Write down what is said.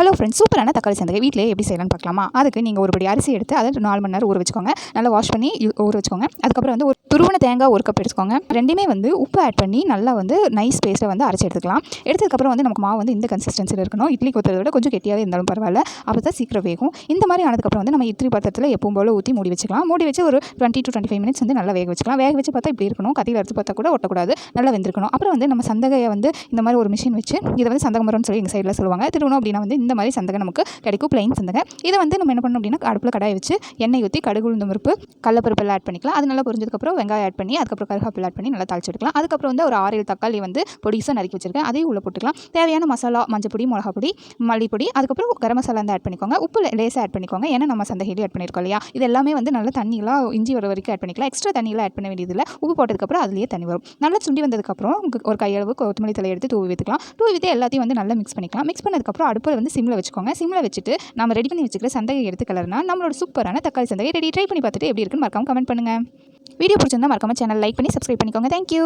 Hello friends சூப்பரான தக்காளி சந்தகை வீட்டிலே எப்படி செய்யலாம்னு பார்க்கலாமா? அதுக்கு நீங்கள் ஒரு படி அரிசி எடுத்து அதை நாலு மணி நேரம் ஊற வச்சுக்கோங்க. நல்லா வாஷ் பண்ணி ஊற வச்சுக்கோங்க. அதுக்கப்புறம் வந்து ஒரு துருவன தேங்காய் ஒரு கப் எடுத்துக்கோங்க. ரெண்டுமே வந்து உப்பு ஆட் பண்ணி நல்லா வந்து நைஸ் பேஸ்ட்டை வந்து அரைச்சி எடுத்துக்கலாம். எடுத்ததுக்கப்புறம் வந்து நமக்கு மாவு வந்து இந்த கன்சிஸ்டன்சியில் இருக்கணும். இட்லி ஊற்றுறத விட கொஞ்சம் கெட்டியாகவே இருந்தாலும் பரவாயில்ல. அப்போ தான் சீக்கிரம் வேகும். இந்த மாதிரி ஆனதுக்கப்புறம் வந்து நம்ம இட்லி பாத்திரத்தில் எப்பவும் போல் ஊற்றி மூடி வச்சுக்கலாம். மூடி வச்சு ஒரு twenty to twenty five minutes வந்து நல்லா வேக வச்சுக்கலாம். வேக வச்சு பார்த்தா இப்படி இருக்கணும். கத்தியில் எடுத்து பார்த்தா கூட ஒட்டக்கூடாது. நல்லா வெந்திருக்கணும். அப்புறம் வந்து நம்ம சந்தகையை வந்து இந்த மாதிரி ஒரு மிஷின் வச்சு இதை வந்து சந்தக மரம்னு சொல்லி எங்கள் சைடில் சொல்லுவாங்க. திருவணும் அப்படின்னா வந்து இந்த இந்த மாதிரி சந்தகம் நமக்கு கிடைக்கும். பிளைன் சந்தகம். இதை வந்து நம்ம என்ன பண்ணணும் அப்படின்னா அடுப்பில் கடாய் வச்சு எண்ணெய் ஊற்றி கடுகு உளுந்து பருப்பு கடலப்பருப்பு எல்லாம் ஆட் பண்ணிக்கலாம். அது நல்லா பொரிஞ்சதுக்கப்புறம் வெங்காயம் ஆட் பண்ணி அதுக்கப்புறம் கருகாப்பில் ஆட் பண்ணி நல்லா தாளிச்சு எடுக்கலாம். அதுக்கப்புறம் வந்து ஒரு ஆறு ஏழு தக்காளி வந்து பொடிசாக நறுக்கி வச்சிருக்கேன். அதையும் உள்ளே போட்டுக்கலாம். தேவையான மசாலா மஞ்சள் பொடி மிளகா பொடி மல்லிப்பொடி அதுக்கப்புறம் கரம் மசாலா வந்து ஆட் பண்ணிக்கோங்க. உப்பு லேசாக ஆட் பண்ணிக்கோங்க. ஏன்னா நம்ம சந்தகையிலே ஆட் பண்ணியிருக்கோம் இல்லையா? இது எல்லாமே வந்து நல்லா தண்ணியெலாம் இஞ்சி வர வரைக்கும் ஆட் பண்ணிக்கலாம். எக்ஸ்ட்ரா தண்ணியெலாம் ஆட் பண்ண வேண்டியதில்லை. உப்பு போட்டதுக்கப்புறம் அதுலேயே தண்ணி வரும். நல்லா சுண்டி வந்ததுக்கப்புறம் ஒரு கையளவு கொத்தமல்லி தலை எடுத்து தூவி வைத்துக்கலாம். தூவி வித்து எல்லாத்தையும் வந்து நல்லா மிக்ஸ் பண்ணிக்கலாம். மிக்ஸ் பண்ணதுக்கப்புறம் அடுப்பில் வந்து சிம்மில் வச்சுக்கோங்க. சிம்மில் வச்சுட்டு நம்ம ரெடி பண்ணி வச்சுக்கிற சந்தகை எடுத்து கலர்னா நம்மளோட சூப்பரான தக்காளி சந்தகை ரெடி ட்ரை பண்ணி பார்த்துட்டு எப்படி இருக்குன்னு மறக்காம கமெண்ட் பண்ணுங்கள் வீடியோ பிடிச்சிருந்தா மறக்காம சேனல் லைக் பண்ணி சப்ஸ்கிரைப் பண்ணிக்கோங்க. Thank you